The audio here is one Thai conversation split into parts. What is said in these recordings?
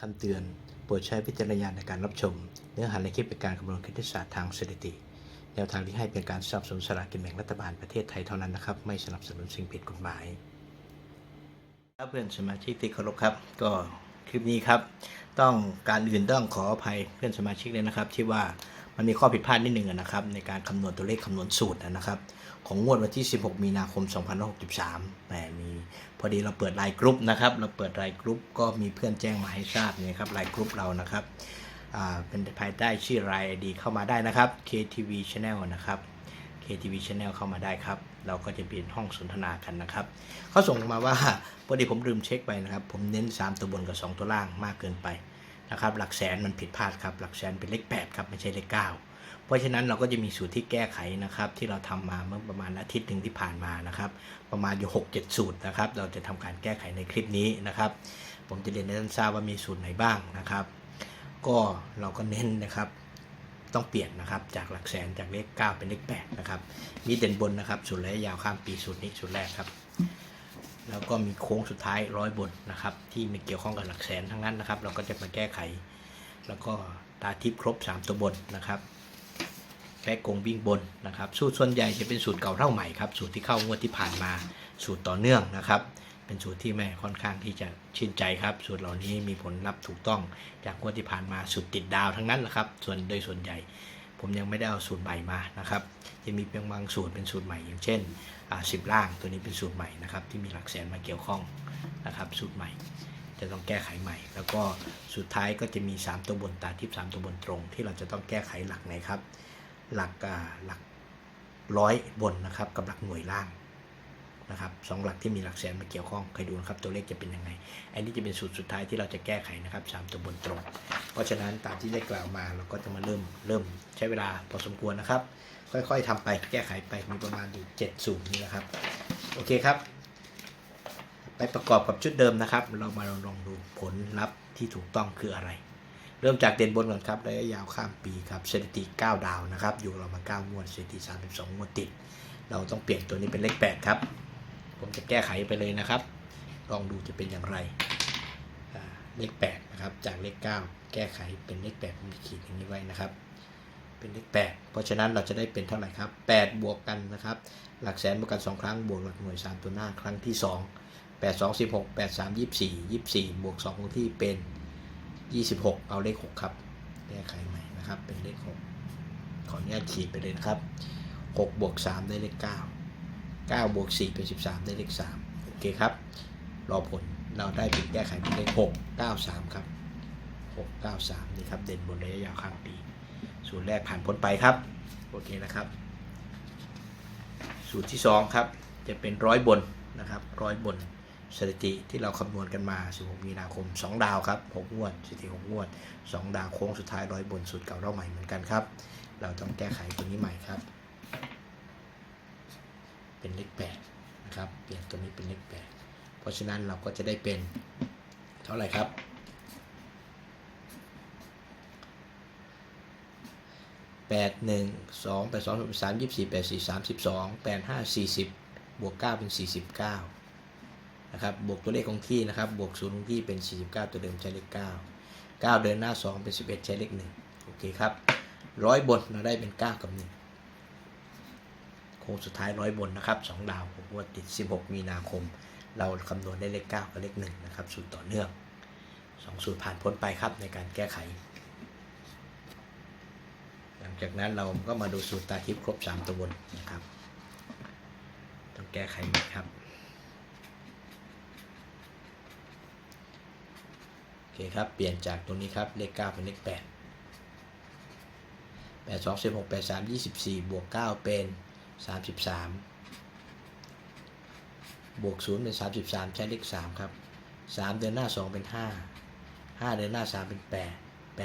คำเตือน โปรดใช้พิจารณญาณในการรับชม เนื้อหาในคลิปเป็นการคำนวณคณิตศาสตร์ทางสถิติ แนวทางที่ให้เป็นการสนับสนุนสลากกินแบ่งรัฐบาลประเทศไทยเท่านั้นนะครับ ไม่สนับสนุนสิ่งผิดกฎหมาย ครับเพื่อนสมาชิกที่เคารพครับ ก็คลิปนี้ครับ ต้องการอื่นต้องขออภัยเพื่อนสมาชิกเลยนะครับที่ว่า มันมีข้อผิดพลาดนิดหนึ่งนะครับ ในการคำนวณตัวเลขคำนวณสูตรนะครับ ของงวดวันที่ 16 มีนาคม 2563แหมมีพอดีเราเปิดไลน์กรุ๊ปนะครับ เราเปิดไลน์กรุ๊ปก็มีเพื่อนแจ้งมาให้ทราบนี่ครับไลน์กรุ๊ปเรานะครับเป็นภายใต้ชื่อรายดีเข้ามาได้นะครับ KTV Channel นะครับ KTV Channel เข้ามาได้ครับ เราก็จะเป็นห้องสนทนากันนะครับ เขาส่งมาว่าพอดีผมลืมเช็คไปนะครับ ผมเน้น 3 ตัวบนกับ 2 ตัวล่างมากเกินไป นะครับหลักแสนมันผิดพลาดครับหลักแสนเป็นเลข8ครับไม่ใช่เลข9 เพราะฉะนั้นเราก็จะมีสูตรที่แก้ไขนะครับที่เราทำมาเมื่อประมาณอาทิตย์หนึ่งที่ผ่านมานะครับประมาณอยู่6 7สูตรนะครับเราจะทำการแก้ไขในคลิปนี้นะครับผมจะเรียนให้ท่านทราบว่ามีสูตรไหนบ้างนะครับ ก็เราก็เน้นนะครับต้องเปลี่ยนนะครับจากหลักแสนจากเลข 9 เป็นเลข8นะครับมีเด่นบนนะครับสูตรระยะยาวข้ามปีสูตรนี้สูตรแรกครับ แล้วก็มีโค้งสุดท้ายร้อยบนนะครับ ที่ไม่เกี่ยวข้องกับหลักแสนทั้งนั้นนะครับ เราก็จะมาแก้ไข แล้วก็ตาทิพย์ครบ 3 ตัวบนนะครับแก้กงวิ่งบนนะครับสูตรส่วนใหญ่จะเป็นสูตรเก่าเท่าใหม่ครับสูตรที่เข้างวดที่ผ่านมาสูตรต่อเนื่องนะครับ เป็นสูตรที่แม่ค่อนข้างที่จะชื่นใจครับ สูตรเหล่านี้มีผลลัพธ์ถูกต้องจากงวดที่ผ่านมาสูตรติดดาวทั้งนั้นแหละครับ ส่วนโดยส่วนใหญ่ ผมยังไม่ได้เอาสูตรใหม่มานะครับจะมีเพียงบางสูตรเป็นสูตรใหม่อย่างเช่นสิบล่างตัวนี้เป็นสูตรใหม่นะครับที่มีหลักแสนมาเกี่ยวข้องนะครับสูตรใหม่ จะต้องแก้ไขใหม่ แล้วก็สุดท้ายก็จะมี 3 ตัวบนตาทิพย์3ตัวบนตรง ที่เราจะต้องแก้ไขหลักไหนครับ หลักหลักร้อยบนนะครับกับหลักหน่วยล่าง นะครับสองหลักที่มีหลักแสนมาเกี่ยวข้องเคยดูนะครับตัวเลขจะเป็นยังไง อันนี้จะเป็นสูตรสุดท้ายที่เราจะแก้ไขนะครับสามตัวบนตรง เพราะฉะนั้นตามที่ได้กล่าวมาเราก็จะมาเริ่มเริ่มใช้เวลาพอสมควรนะครับ ค่อยๆทำไปแก้ไขไปมีประมาณอยู่7สูตรนี่นะครับโอเคครับ ไปประกอบกับชุดเดิมนะครับ เรามาลองดูผลลัพธ์ที่ถูกต้องคืออะไรเริ่มจากเด่นบนก่อนครับระยะยาวข้ามปีครับสถิติ 9 ดาวนะครับ อยู่เรามา 9 งวดสถิติ 32 งวดติด เราต้องเปลี่ยนตัวนี้เป็นเลข 8 ครับ ผมจะแก้ไขไปเลยนะครับ ลองดูจะเป็นอย่างไรเลข8นะครับจากเลข 9 แก้ไขเป็นเลข8ผมจะขีดอย่างนี้ไว้นะครับ เป็นเลข 8 เพราะฉะนั้นเราจะได้เป็นเท่าไหร่ครับ 8 บวกกันนะครับ หลักแสนบวกกัน 2 ครั้งบวกหลักหน่วย 3 ตัวหน้าครั้งที่ 2 8 2 16 8 3 24 24 บวก2คงที่เป็น 26 เอาเลข 6 ครับ แก้ไขใหม่นะครับเป็นเลข 6 ขออนุญาตขีดไปเลยนะครับ 6 บวก 3 ได้เลข 9 9บวก4เป็น 13 ได้เลข 3 โอเคครับ รอผลเราได้ป็นแก้ไขเป็นเลข 6 9 3 ครับ 6 9 3 นี่ครับ เด่นบนระยะยาวข้างปี สูตรแรกผ่านพ้นไปครับ โอเคนะครับ สูตรที่ 2 ครับ จะเป็นร้อยบนนะครับร้อยบนสถิติที่เราคำนวณกันมา 16 มีนาคม 2 ดาวครับ 6 งวดสถิติ 6 งวด 2 ดาวโค้งสุดท้ายร้อยบนสูตรเก่าเล่าใหม่เหมือนกันครับ เราต้องแก้ไขตัวนี้ใหม่ครับ เป็นเลข8นะครับเปลี่ยนตัวนี้เป็นเลข8เพราะฉะนั้นเราก็จะได้เป็นเท่าไหร่ครับแปดหนึ่งสองแปดสองสามยี่สิบสี่แปดสี่สามสิบสองแปดห้าสี่สิบบวกเก้าเป็นสี่สิบเก้านะครับบวกตัวเลขคงที่นะครับบวกศูนย์คงที่เป็นสี่สิบเก้าตัวเดิมใช้เลขเก้าเก้าเดินหน้าสองเป็นสิบเอ็ดใช้เลขหนึ่งโอเคครับร้อยบนเราได้เป็นเก้ากับหนึ่ง ค้งสุดท้ายร้อยบนนะครับสองดาวหกงวดติดสิบหกมีนาคม เราคำนวณได้เลขเก้ากับเลขหนึ่งนะครับสูตรต่อเนื่องสองสูตรผ่านพ้นไปครับในการแก้ไข หลังจากนั้นเราก็มาดูสูตรตาทิพย์ครบ 3 ตัวบนนะครับ ต้องแก้ไขใหมครับโอเคครับ เปลี่ยนจากตรงนี้ครับเลข 9 เป็นเลข 8 8 2 16 8 3 24 บวก 9 เป็น 33บวก0เป็น33ใช้เลข3ครับ3เดินหน้า2เป็น5 5เดินหน้า3เป็น8 8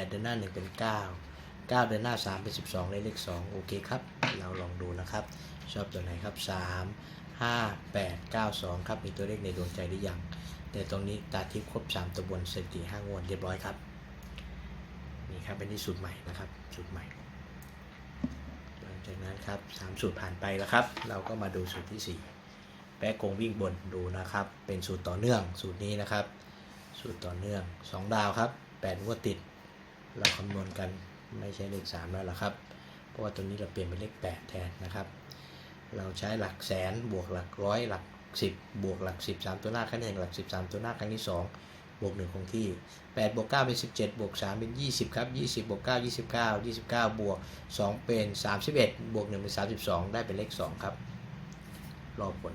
เดินหน้า1เป็น9 9เดินหน้า3เป็น12ได้เลข2โอเคครับ เราลองดูนะครับ ชอบตัวไหนครับ3 5 8 9 2ครับ มีตัวเลขในดวงใจหรือยังแต่ตรงนี้ตาทิพย์ครบ3ตัวบนสถิติ5งวดเรียบร้อยครับนี่ครับเป็นที่สูตรใหม่นะครับสูตรใหม่ จากนั้นครับ3สูตรผ่านไปแล้วครับ เราก็มาดูสูตรที่ 4 แปะกงวิ่งบนดูนะครับ เป็นสูตรต่อเนื่องสูตรนี้นะครับ สูตรต่อเนื่อง 2 ดาวครับ8งวดติด เราคำนวณกันไม่ใช่เลข3แล้วล่ะครับ เพราะว่าตัวนี้เราเปลี่ยนเป็นเลข 8 แทนนะครับ เราใช้หลักแสนบวกหลักร้อยหลัก 10 บวกหลัก 10 3 ตัวหน้าครั้งที่หนึ่งหลัก 13 ตัวหน้าครั้งที่ 2 บวก1คงที่8บวก9เป็น 17 บวก 3 เป็น 20 ครับ 20 บวก 9 29 29 บวก 2 เป็น 31 บวก 1 เป็น 32 ได้เป็นเลข 2 ครับ รอผล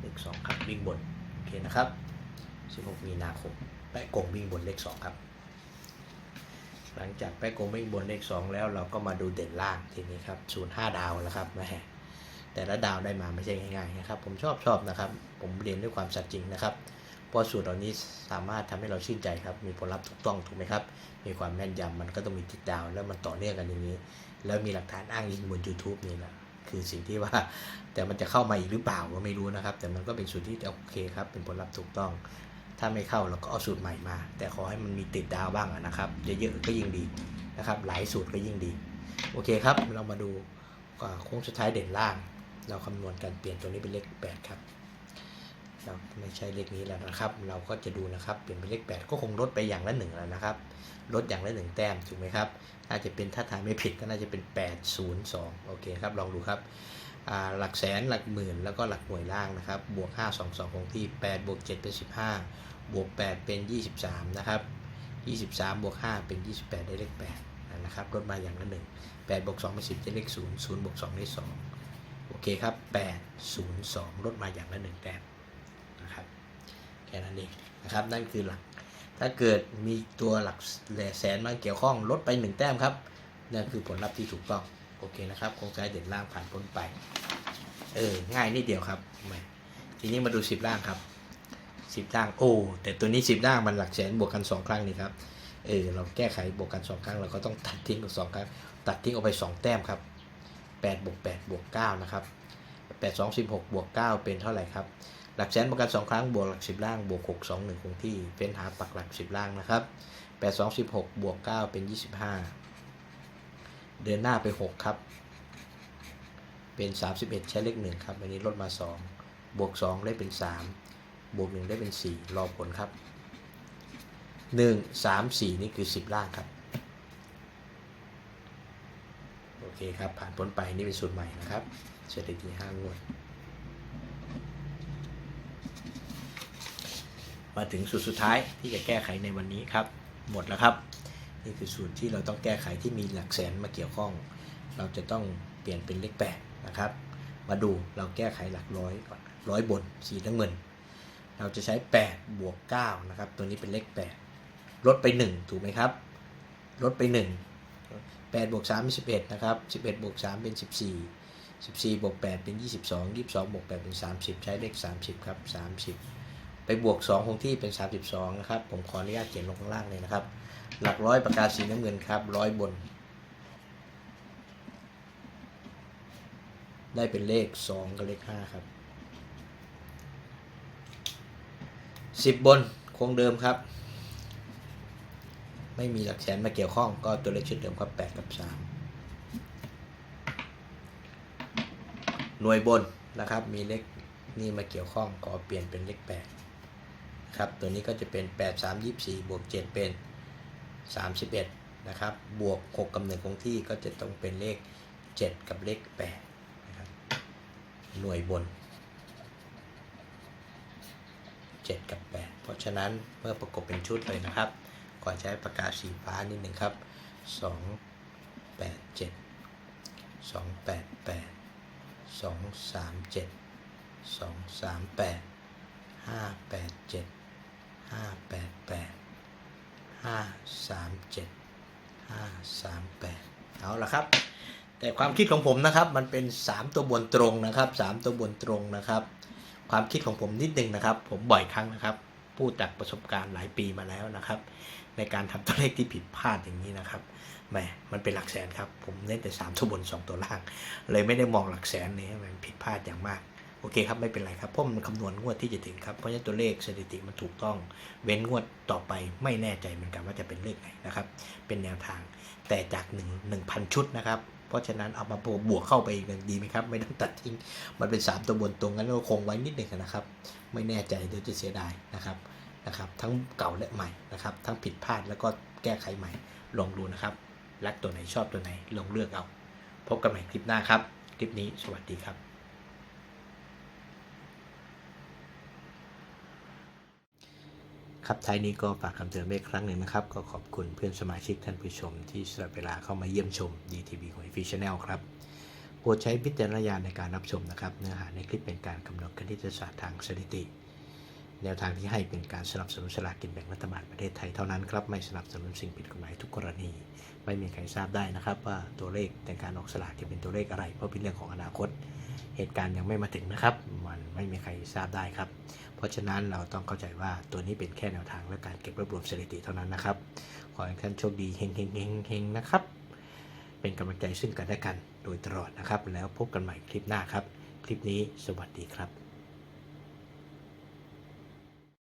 เลข 2 ครับวิ่งบน โอเคนะครับ 16 มีนาคมแปะกงวิ่งบนเลข 2 ครับ หลังจากแปะกงวิ่งบนเลข 2 แล้วเราก็มาดูเด่นล่างทีนี้ครับศูนย์ห้าดาวแล้วครับแม่ แต่ละดาวได้มาไม่ใช่ง่ายๆนะครับ ผมชอบชอบนะครับ ผมเรียนด้วยความสัตย์จริงนะครับเพราะสูตรเหล่านี้สามารถทำให้เราชื่นใจครับ มีผลลัพธ์ถูกต้องถูกไหมครับ มีความแม่นยำมันก็ต้องมีติดดาวแล้วมันต่อเนื่องกันอย่างนี้ แล้วมีหลักฐานอ้างอิงบน YouTube นี่แหละคือสิ่งที่ว่าแต่มันจะเข้ามาอีกหรือเปล่าก็ไม่รู้นะครับ แต่มันก็เป็นสูตรที่โอเคครับ เป็นผลลัพธ์ถูกต้อง ถ้าไม่เข้าเราก็เอาสูตรใหม่มา แต่ขอให้มันมีติดดาวบ้างนะครับเยอะๆก็ยิ่งดีนะครับ หลายสูตรก็ยิ่งดี โอเคครับ เรามาดูโค้งสุดท้ายเด่นล่าง เราคำนวณการเปลี่ยนตัวนี้เป็นเลข 8 ครับเราไม่ใช่เลขนี้แล้วนะครับ เราก็จะดูนะครับเปลี่ยนเป็นเลข 8 ก็คงลดไปอย่างละหนึ่งแล้วนะครับ ลดอย่างละหนึ่งแต้มถูกไหมครับน่าจะเป็นถ้าทายไม่ผิดก็น่าจะเป็น 802 โอเคครับลองดูครับหลักแสนหลักหมื่นแล้วก็หลักหน่วยล่างนะครับบวก 5 2 2คงที่ 8 บวก 7 เป็น 15 บวก 8 เป็น 23 นะครับ 23 บวก 5 เป็น 28 ได้เลข8นะครับลดมาอย่างละหนึ่ง8บวก2เป็น10ได้เลข0 0บวก2ได้2 เคครับ 802 ลดมาอย่างละหนึ่งแต้มนะครับแค่นั้นเองนะครับนั่นคือหลัก ถ้าเกิดมีตัวหลักแสนมาเกี่ยวข้องลดไปหนึ่งแต้มครับนั่นคือผลลัพธ์ที่ถูกต้องโอเคนะครับโครงการเด่นล่างผ่านพ้นไปเออง่ายนิดเดียวครับทีนี้มาดูสิบล่างครับสิบล่างโอ้แต่ตัวนี้สิบล่างมันหลักแสนบวกกันสองครั้งนี่ครับเออเราแก้ไขบวกกันสองครั้งเราก็ต้องตัดทิ้งกันสองครั้งตัดทิ้งออกไปสองแต้มครับ แปดบวกแปดบวกเก้านะครับแปดสองสิบหกบวกเก้าเป็นเท่าไหร่ครับ หลักแสนประกันสองครั้งบวกหลักสิบล่างบวกหกสองหนึ่งคงที่เป็นหาปักหลักสิบล่างนะครับแปดสองสิบหกบวกเก้าเป็นยี่สิบห้าเดินหน้าไปหกครับ เป็นสามสิบเอ็ดใช้เลขหนึ่งครับ อันนี้ลดมาสองบวกสองได้เป็นสามบวกหนึ่งได้เป็นสี่รอผลครับหนึ่งสามสี่นี่คือสิบล่างครับ โอ เคครับ ผ่านพ้นไปนี่เป็นสูตรใหม่นะครับสถิติห้างวด มาถึงสูตรสุดท้ายที่จะแก้ไขในวันนี้ครับ หมดแล้วครับ นี่คือสูตรที่เราต้องแก้ไขที่มีหลักแสนมาเกี่ยวข้อง เราจะต้องเปลี่ยนเป็นเลขแปดนะครับ มาดูเราแก้ไขหลักร้อยก่อนร้อยบนสีน้ำเงิน เราจะใช้ 8 บวก 9 นะครับ ตัวนี้เป็นเลข 8 ลดไป 1 ถูกไหมครับ ลดไป 1 8บวก3เป็น11 นะครับ 11บวก3เป็น 14 14บวก8เป็น 22 22บวก8เป็น 30 ใช้เลข 30 ครับ 30 ไปบวก 2 คงที่เป็น 32 นะครับ ผมขออนุญาตเขียนลงข้างล่างเลยนะครับ หลักร้อยประกาศสีน้ำเงินครับร้อยบน ได้เป็นเลข 2 กับเลข 5 ครับ 10 บนคงเดิมครับ ไม่มีหลักแสนมาเกี่ยวข้องก็ตัวเลขชุดเดิมครับ8กับ3หน่วยบนนะครับ มีเลขนี่มาเกี่ยวข้องขอเปลี่ยนเป็นเลข8ครับตัวนี้ก็จะเป็น 8 3 24 บวก 7 เป็น 31 นะครับ บวก 6กำเนิดคงที่ก็จะต้องเป็นเลข 7 กับเลข8นะครับหน่วยบน 7 กับ 8 เพราะฉะนั้นเมื่อประกบเป็นชุดเลยนะครับ ขอใช้ปากกาสีฟ้านิดหนึ่งครับ 2 8 7 2 8 8 2 3 7 2 3 8 5 8 7ห้าแปดแปดห้าสามเจ็ดห้าสามแปดเอาละครับ แต่ความคิดของผมนะครับมันเป็นสามตัวบนตรงนะครับสามตัวบนตรงนะครับ ความคิดของผมนิดนึงนะครับ ผมบ่อยครั้งนะครับ พูดจากประสบการณ์หลายปีมาแล้วนะครับ ในการทำตัวเลขที่ผิดพลาดอย่างนี้นะครับแหมมันเป็นหลักแสนครับ ผมเน้นแต่สามตัวบนสองตัวล่าง เลยไม่ได้มองหลักแสนนี้มันผิดพลาดอย่างมากโอเคครับ ไม่เป็นไรครับเพราะมันคำนวณงวดที่จะถึงครับ เพราะฉะนั้นตัวเลขสถิติมันถูกต้อง เว้นงวดต่อไปไม่แน่ใจเหมือนกันว่าจะเป็นเลขไหนนะครับ เป็นแนวทางแต่จาก 1 1,000 ชุดนะครับ เพราะฉะนั้นเอามาบวกเข้าไปอีกหนึ่งดีไหมครับ ไม่ต้องตัดทิ้ง มันเป็น 3 ตัวบนตรงนั้นก็คงไว้นิดหนึ่งนะครับ ไม่แน่ใจเดี๋ยวจะเสียดายนะครับนะครับ ทั้งเก่าและใหม่นะครับ ทั้งผิดพลาดแล้วก็แก้ไขใหม่ ลองดูนะครับ รักตัวไหนชอบตัวไหนลองเลือกเอา พบกันใหม่คลิปหน้าครับ คลิปนี้สวัสดีครับ ครับท้ายนี้ก็ฝากคำเตือนไว้อีกครั้งหนึ่งนะครับ ก็ขอบคุณเพื่อนสมาชิกท่านผู้ชม ที่สละเวลาเข้ามาเยี่ยมชม DTV ของ f ีชแนลครับโปรดใช้พิจารณญาณในการรับชมนะครับ เนื้อหาในคลิปเป็นการกำหนดคณิตศาสตร์ทางสถิติ แนวทางที่ให้เป็นการสนับสนุนสลากกินแบ่งรัฐบาลประเทศไทยเท่านั้นครับ ไม่สนับสนุนสิ่งผิดกฎหมายทุกกรณี ไม่มีใครทราบได้นะครับ ว่าตัวเลขในการออกสลากจะเป็นตัวเลขอะไร เพราะเป็นเรื่องของอนาคต เหตุการณ์ยังไม่มาถึงนะครับ มันไม่มีใครทราบได้ครับ เพราะฉะนั้นเราต้องเข้าใจว่าตัวนี้เป็นแค่แนวทางและการเก็บรวบรวมสถิติเท่านั้นนะครับ ขอให้ท่านโชคดีเฮงเฮงเฮงเฮงนะครับ เป็นกำลังใจซึ่งกันและกันโดยตลอดนะครับ แล้วพบกันใหม่คลิปหน้าครับ คลิปนี้สวัสดีครับ